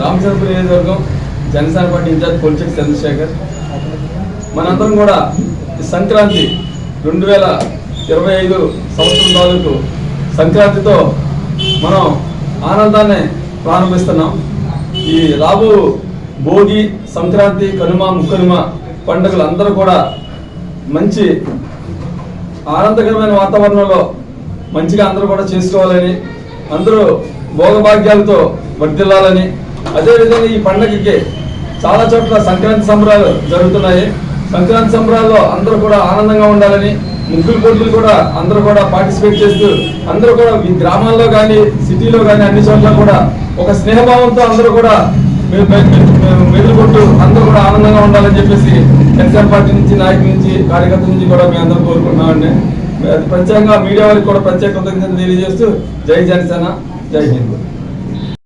రామచంద్రపురం నియోజకవర్గం Janasena party incharge పొలిచెక్ చంద్రశేఖర్. మనందరం కూడా సంక్రాంతి రెండు వేల ఇరవై ఐదు సంవత్సరం తాలూకు సంక్రాంతితో మనం ఆనందాన్ని ప్రారంభిస్తున్నాం. ఈ రాబు భోగి సంక్రాంతి కనుమ ముక్కనుమ పండుగలు అందరూ కూడా మంచి ఆనందకరమైన వాతావరణంలో మంచిగా అందరూ కూడా చేసుకోవాలని అందరూ భోగభాగ్యాలతో వర్దిల్లాలని అదేవిధంగా ఈ పండగకి చాలా చోట్ల సంక్రాంతి సంబరాలు జరుగుతున్నాయి. సంక్రాంతి సంబరాల్లో అందరూ కూడా ఆనందంగా ఉండాలని ముగ్గులు పోటీలు కూడా అందరూ కూడా పార్టిసిపేట్ చేస్తూ అందరూ కూడా ఈ గ్రామాల్లో కానీ సిటీలో కానీ అన్ని చోట్ల కూడా ఒక స్నేహభావంతో అందరూ కూడా మె- మె- మెదులుకొట్టు అందరూ కూడా ఆనందంగా ఉండాలని చెప్పేసి ఎన్సీఆర్ పార్టీ నుంచి నాయకుల నుంచి కార్యకర్తల నుంచి కూడా మేము అందరం కోరుకుంటున్నామండి. ప్రత్యేకంగా మీడియా వారికి కూడా ప్రత్యేక కృతజ్ఞతలు తెలియజేస్తూ జై జనసేన జై హింద్.